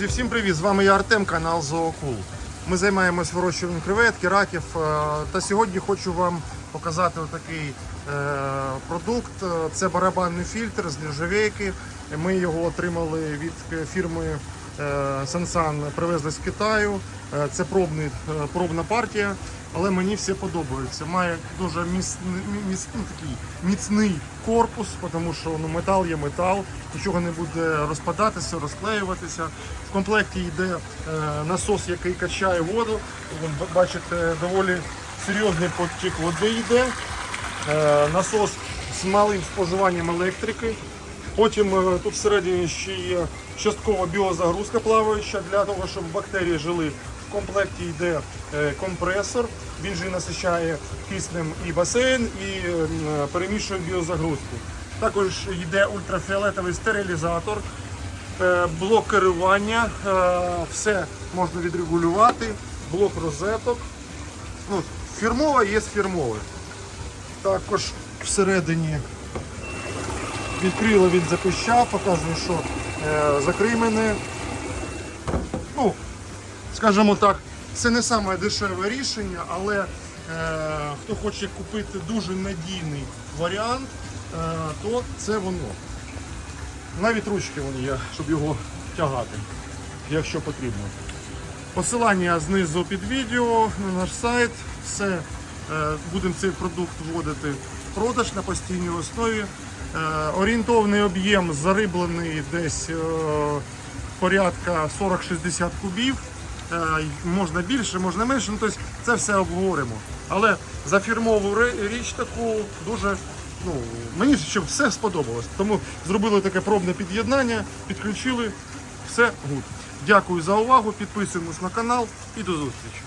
Друзі, всім привіт! З вами я Артем, канал Зоокул. Ми займаємось вирощуванням креветки, раків. е, Та сьогодні хочу вам показати такий продукт. Е, Це барабанний фільтр з нержавейки. Ми його отримали від фірми Сансан, привезли з Китаю. Е, Це пробний, е, пробна партія, але мені все подобається. Має дуже міцний, міц, ну, такий міцний корпус, тому що ну, метал є метал, нічого не буде розпадатися, розклеюватися. В комплекті йде е, насос, який качає воду. Бачите, доволі серйозний потік води йде. Е, насос з малим споживанням електрики. Потім е, тут всередині ще є часткова біозагрузка плаваюча для того, щоб бактерії жили. В комплекті йде е, компресор, він же насичає киснем і басейн і е, перемішує біозагрузку. Також йде ультрафіолетовий стерилізатор, блок керування, все можна відрегулювати, блок розеток. Ну, фірмова є фірмове. Також всередині відкрило, він запищав, показує, що е, закрий мене. Ну, скажімо так, це не саме дешеве рішення, але е, хто хоче купити дуже надійний варіант, е, то це воно. Навіть ручки вон є, щоб його тягати, якщо потрібно. Посилання знизу під відео на наш сайт. Все будемо цей продукт вводити в продаж на постійній основі. Е, Орієнтовний об'єм зариблений десь е, порядка 40-60 кубів. Е, Можна більше, можна менше. Ну, тобто це все обговоримо. Але за фірмову річ таку дуже ну, мені щоб все сподобалось. Тому зробили таке пробне під'єднання, підключили, все гуд. Дякую за увагу, підписуємось на канал і до зустрічі.